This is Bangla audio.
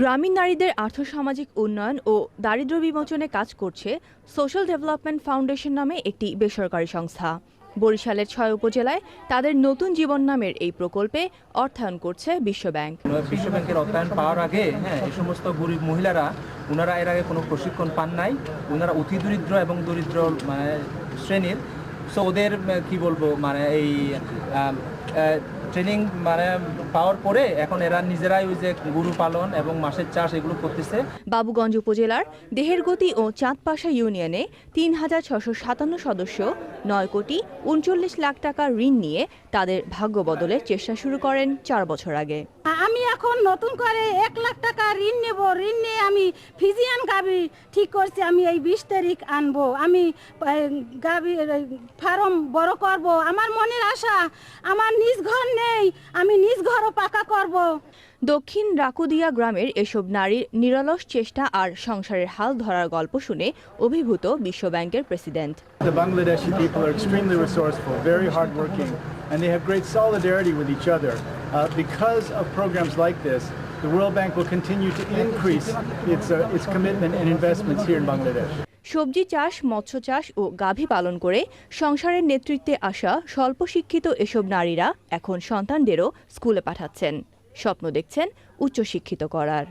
গ্রামীণ নারীদের আর্থসামাজিক উন্নয়ন ও দারিদ্র্য বিমোচনে কাজ করছে সোশ্যাল ডেভেলপমেন্ট ফাউন্ডেশন নামে একটি বেসরকারি সংস্থা। বরিশালের ছয় উপজেলায় তাদের নতুন জীবন নামের এই প্রকল্পে অর্থায়ন করছে বিশ্বব্যাংক। বিশ্ব ব্যাংকের অর্থায়ন পাওয়ার আগে হ্যাঁ এই সমস্ত গরিব মহিলারা, ওনারা এর আগে কোনো প্রশিক্ষণ পান নাই, ওনারা অতি দরিদ্র এবং দরিদ্র মানে শ্রেণির। সো ওদের, কি বলব মানে এই ট্রেনিং মানে পাওয়ার পরে এখন এরা নিজেরাই ওই যে গরু পালন এবং মাছের চাষ এগুলো করতেছে। বাবুগঞ্জ উপজেলার দেহেরগতি ও চাঁদপাশা ইউনিয়নে তিন হাজার ছশো সাতান্ন সদস্য নয় কোটি উনচল্লিশ লাখ টাকা ঋণ নিয়ে তাদের ভাগ্য বদলের চেষ্টা শুরু করেন চার বছর আগে। আমি এখন নতুন করে এক লাখ টাকা ঋণ নেব। ঋণ নিয়ে আমি ফিজিয়ান গাবি ঠিক করছি। আমি এই বিশ তারিখ আনব। আমি গাবি ফার্ম বড় করব। আমার মনের আশা আমার নিজ ঘর নেই আমি নিজ ঘরও পাকা করব দক্ষিণ রাকুদিয়া গ্রামের এসব নারীর নিরলস চেষ্টা আর সংসারের হাল ধরার গল্প শুনে অভিভূত বিশ্বব্যাংকের president The Bangladeshi people are extremely resourceful, very hardworking, and they have great solidarity with each other. Uh, because of programs like this, the World Bank will continue to increase its, uh, its commitment and investments here in Bangladesh. সবজি চাষ, মৎস্য চাষ ও গাভী পালন করে সংসারের নেতৃত্বে আসা স্বল্প শিক্ষিত এসব নারীরা এখন সন্তানদেরও স্কুলে পাঠাচ্ছেন। স্বপ্ন দেখছেন উচ্চশিক্ষিত করার।